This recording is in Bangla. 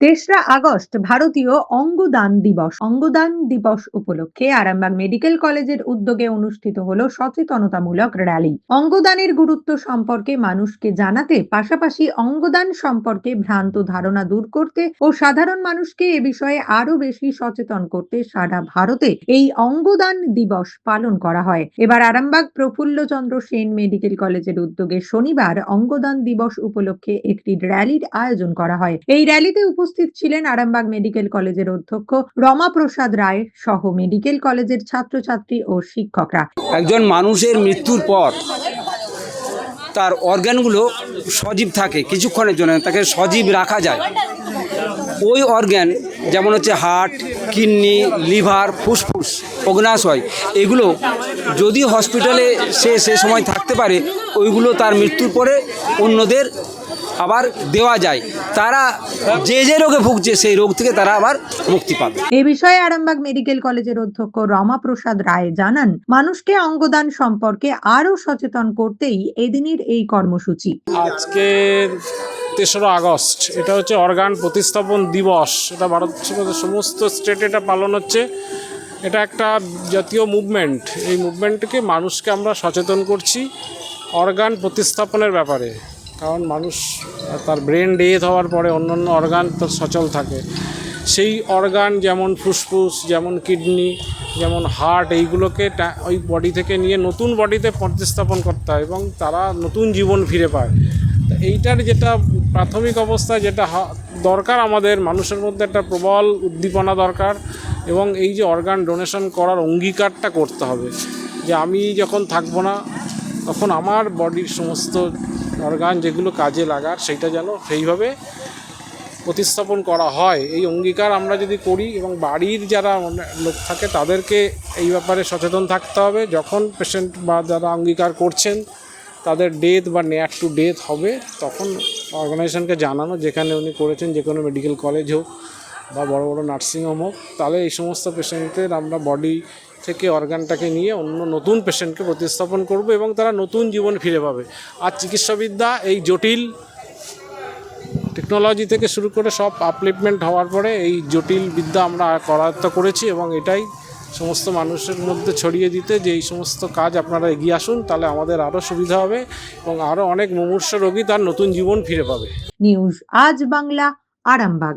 তেসরা আগস্ট, ভারতীয় অঙ্গদান দিবস। অঙ্গদান দিবস উপলক্ষে আরামবাগ মেডিকেল কলেজের উদ্যোগে অনুষ্ঠিত হলো সচেতনতামূলক র্যালি। অঙ্গদানের গুরুত্ব সম্পর্কে মানুষকে জানাতে, পাশাপাশি অঙ্গদান সম্পর্কে ভ্রান্ত ধারণা দূর করতে ও সাধারণ মানুষকে এ বিষয়ে আরও বেশি সচেতন করতে সারা ভারতে এই অঙ্গদান দিবস পালন করা হয়। এবার আরামবাগ প্রফুল্লচন্দ্র সেন মেডিকেল কলেজের উদ্যোগে শনিবার অঙ্গদান দিবস উপলক্ষে একটি র্যালির আয়োজন করা হয়। এই র্যালিতে উপস্থিত ছিলেন আরামবাগ মেডিকেল কলেজের অধ্যক্ষ রমা প্রসাদ রায় সহ মেডিকেল কলেজের ছাত্রছাত্রী ও শিক্ষকরা। একজন মানুষের মৃত্যুর পর তার অর্গ্যানগুলো সজীব থাকে, কিছুক্ষণের জন্য তাকে সজীব রাখা যায়। ওই অর্গ্যান যেমন হচ্ছে হার্ট, কিডনি, লিভার, ফুসফুস অগ্নাশয় এগুলো যদি হসপিটালে সে সে সময় থাকতে পারে, ওইগুলো তার মৃত্যুর পরে অন্যদের আবার দেওয়া যায়। তারা যে যে রোগে ভুগছে সেই রোগ থেকে তারা আবার মুক্তি পাবে। এ বিষয়ে আরামবাগ মেডিকেল কলেজের অধ্যক্ষ রমা প্রসাদ রায় জানান মানুষকে অঙ্গদান সম্পর্কে আরও সচেতন করতেই এদিনের এই কর্মসূচি। আজকে তেসরা আগস্ট এটা হচ্ছে অর্গান প্রতিস্থাপন দিবস। এটা ভারতবর্ষের সমস্ত স্টেটে এটা পালন হচ্ছে। এটা একটা জাতীয় মুভমেন্ট। এই মুভমেন্টকে মানুষকে আমরা সচেতন করছি অর্গান প্রতিস্থাপনের ব্যাপারে। কারণ মানুষ, তার ব্রেন ডেথ হওয়ার পরে অন্যান্য অর্গান তো সচল থাকে। সেই অর্গান যেমন ফুসফুস, যেমন কিডনি যেমন হার্ট এইগুলোকে ওই বডি থেকে নিয়ে নতুন বডিতে প্রতিস্থাপন করতে হয় এবং তারা নতুন জীবন ফিরে পায়। তা এইটার যেটা প্রাথমিক অবস্থা, যেটা দরকার আমাদের, মানুষের মধ্যে একটা প্রবল উদ্দীপনা দরকার এবং এই যে অর্গান ডোনেশন করার অঙ্গীকারটা করতে হবে। যে আমি যখন থাকব না, তখন আমার বডির সমস্ত অর্গান যেগুলো কাজে লাগার, সেইটা যেন সেইভাবে প্রতিস্থাপন করা হয়। এই অঙ্গীকার আমরা যদি করি এবং বাড়ির যারা লোক থাকে, তাদেরকে এই ব্যাপারে সচেতন থাকতে হবে। যখন পেশেন্ট বা যারা অঙ্গীকার করছেন, তাদের ডেথ বা নেয়ার টু ডেথ হবে, তখন অর্গানাইজেশনকে জানানো, যেখানে উনি করেছেন, যে কোনো মেডিকেল কলেজ হোক বা বড় বড় নার্সিংহোম হোক তাহলে এই সমস্ত পেশেন্টদের আমরা বডি থেকে অর্গানটাকে নিয়ে অন্য নতুন পেশেন্টকে প্রতিস্থাপন করব এবং তারা নতুন জীবন ফিরে পাবে। আর চিকিৎসাবিদ্যা এই জটিল টেকনোলজি থেকে শুরু করে সব আপলিপমেন্ট হওয়ার পরে এই জটিল বিদ্যা আমরা করায়ত্ত করেছি এবং এটাই সমস্ত মানুষের মধ্যে ছড়িয়ে দিতে যে এই সমস্ত কাজ আপনারা এগিয়ে আসুন, তাহলে আমাদের আরও সুবিধা হবে এবং আরও অনেক মুমূর্ষ রোগী তার নতুন জীবন ফিরে পাবে। নিউজ আজ বাংলা, আরামবাগ।